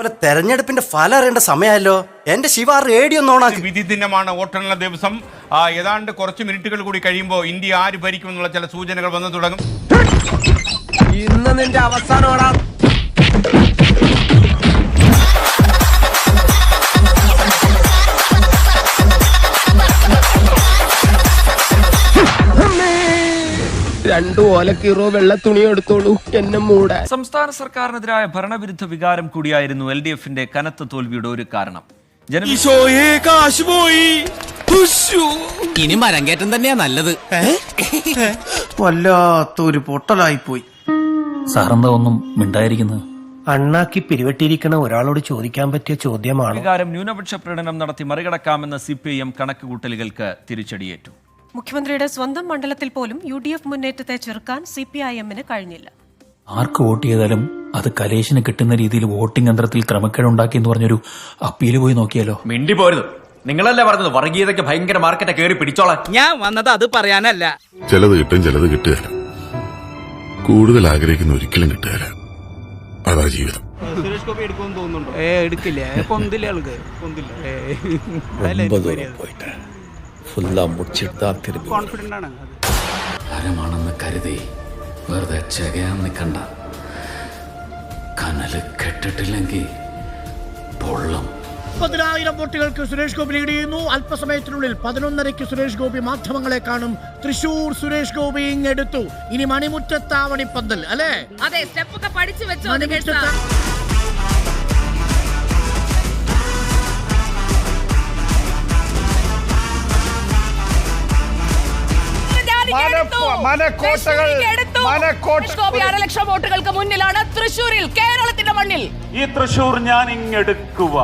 പോലെ തെരഞ്ഞെടുപ്പിന്റെ ഫലം അറിയേണ്ട സമയമല്ലോ എന്റെ ശിവ റേഡിയോ ഒന്ന് ഓണാക്കി വിധി ദിനമാണ് വോട്ടെണ്ണ ദിവസം. ആ, ഏതാണ്ട് കുറച്ച് മിനിറ്റുകൾ കൂടി കഴിയുമ്പോൾ ഇന്ത്യ ആര് ഭരിക്കുമെന്നുള്ള ചില സൂചനകൾ വന്നു തുടങ്ങും. ഇന്ന് നിന്റെ അവസാനമാടാ രണ്ടു ഓലക്കീറോ വെള്ള തുണി എടുത്തോളൂ. എന്നെ മൂടാൻ സംസ്ഥാന സർക്കാരിനെതിരായ ഭരണവിരുദ്ധ വികാരം കൂടിയായിരുന്നു എൽ ഡി എഫിന്റെ കനത്ത തോൽവിയുടെ ഒരു കാരണം. ഇനി മരം കയറ്റം തന്നെയാ നല്ലത്. വല്ലാത്തൊരു പൊട്ടലായിപ്പോയി. സാറെന്താ ഒന്നും മിണ്ടായിരിക്കുന്നത് അണ്ണാക്കി പിരിവെട്ടിയിരിക്കുന്ന ഒരാളോട് ചോദിക്കാൻ പറ്റിയ ചോദ്യമാണ്. ന്യൂനപക്ഷ പ്രകടനം നടത്തി മറികടക്കാമെന്ന സി പി ഐ എം കണക്കുകൂട്ടലുകൾക്ക് തിരിച്ചടിയേറ്റു. മുഖ്യമന്ത്രിയുടെ സ്വന്തം മണ്ഡലത്തിൽ പോലും യു ഡി എഫ് മുന്നേറ്റത്തെ ചെറുക്കാൻ സി പി ഐ എമ്മിന് കഴിഞ്ഞില്ല. ആർക്ക് വോട്ട് ചെയ്താലും അത് കലേശിന് കിട്ടുന്ന രീതിയിൽ വോട്ടിംഗ് യന്ത്രത്തിൽ ക്രമക്കേടുണ്ടാക്കി എന്ന് പറഞ്ഞൊരു അപ്പീൽ പോയി നോക്കിയാലോ മിണ്ടി പോരുത്. നിങ്ങളല്ലേ പറഞ്ഞത് വർഗീയതയ്ക്ക് ഭയങ്കര മാർക്കറ്റ് കയറി പിടിച്ചോളാം ഞാൻ വന്നത് അത് പറയാനല്ല. ചിലത് കിട്ടും ചിലത് കിട്ടുകയല്ല. കൂടുതൽ ആഗ്രഹിക്കുന്ന ഒരിക്കലും കിട്ടുകയല്ല. അതാ ജീവിതം. മരമാണെന്ന് കരുതി വെറുതെ ചകയാൻ നിൽക്കണ്ട. കനൽ കെട്ടിട്ടില്ലെങ്കിൽ പൊള്ളും. പതിനായിരം വോട്ടുകൾക്ക് സുരേഷ് ഗോപി ലീഡ് ചെയ്യുന്നു. അല്പസമയത്തിനുള്ളിൽ പതിനൊന്നരയ്ക്ക് സുരേഷ് ഗോപി മാധ്യമങ്ങളെ കാണും. തൃശൂർ സുരേഷ് ഗോപി ഇങ്ങെടുത്തു. ഇനി മണിമുറ്റത്താവണി പന്തൽ അല്ലേ? അതെ സ്റ്റെപ്പ് ഒക്കെ പഠിച്ചു വെച്ചോ മണിമുറ്റത്ത് ലക്ഷം വോട്ടുകൾക്ക് മുന്നിലാണ് തൃശൂരിൽ കേരളത്തിന്റെ മണ്ണിൽ. ഈ തൃശൂർ ഞാൻ ഇങ്ങെടുക്കുക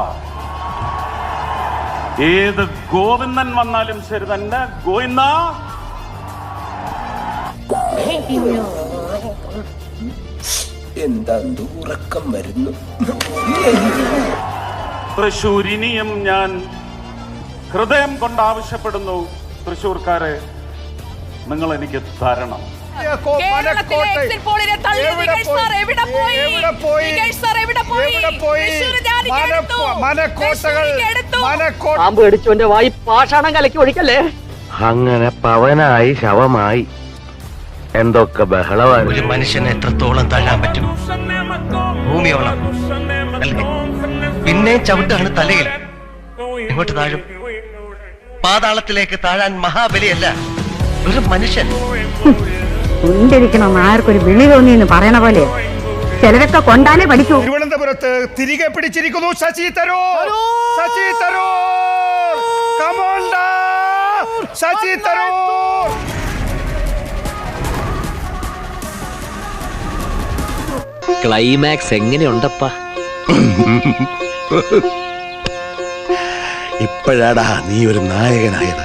ഏത് ഗോവിന്ദൻ വന്നാലും ശരി തന്നെ. ഗോവിന്ദ! എന്താ ഉറക്കം വരുന്നു? തൃശൂർ ഇനിയും ഞാൻ ഹൃദയം കൊണ്ട് ആവശ്യപ്പെടുന്നു തൃശൂർക്കാരെ നിങ്ങൾ എനിക്ക് തരണം. വായി പാഷാണം കലക്കി ഒഴിക്കല്ലേ? അങ്ങനെ പവനായി ശവമായി. എന്തൊക്കെ ബഹളമാണ് ഒരു മനുഷ്യനെ എത്രത്തോളം തള്ളാൻ പറ്റും? ഭൂമിയോളം പിന്നെ ചവിട്ടാണ് തലയിൽ. ഇങ്ങോട്ട് താഴും? പാതാളത്തിലേക്ക് താഴാൻ മഹാബലിയല്ല. ഒരു മനുഷ്യൻ. ഉണ്ടിരിക്കണം ആർക്കൊരു വിളി തോന്നി എന്ന് പറയണ പോലെ. ചിലരൊക്കെ കൊണ്ടാലേ പഠിക്കൂ. തിരുവനന്തപുരത്ത് തിരികെ പിടിച്ചിരിക്കുന്നു ശശി തരൂർ. ശശി തരൂർ! കമോണ്ടർ ശശി തരൂർ! ക്ലൈമാക്സ് എങ്ങനെയുണ്ടപ്പാ? ഇപ്പോഴാടാ നീ ഒരു നായകനായത്.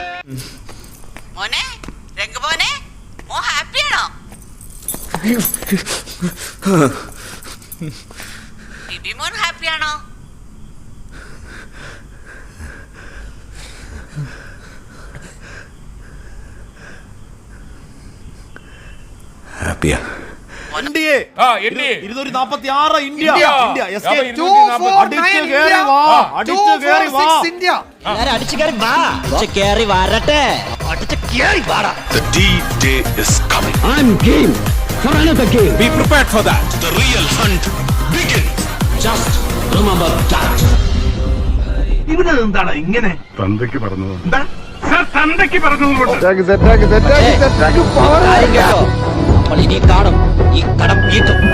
ബിബി മോൻ ഹാപ്പിയാണോ? ഹാപ്പിയാ. ഇരുന്നൂറ്റി നാപ്പത്തി ആറ് ഇന്ത്യ. ഇന്ത്യ. അടിച്ചു കയറി വാ. അടിച്ചു കയറി വാ. ഇന്ത്യ. അടിച്ചു കയറി വാ. കയറി വരട്ടെ അടിച്ചു കയറി വാടാ The D-Day is coming. I'm game. For another game. Be prepared for that. The real hunt begins. Just remember that. തന്തയ്ക്ക് പറഞ്ഞു കാര്യം കേട്ടോ നമ്മൾ ഇനി കാണും ഈ കടം വാടാ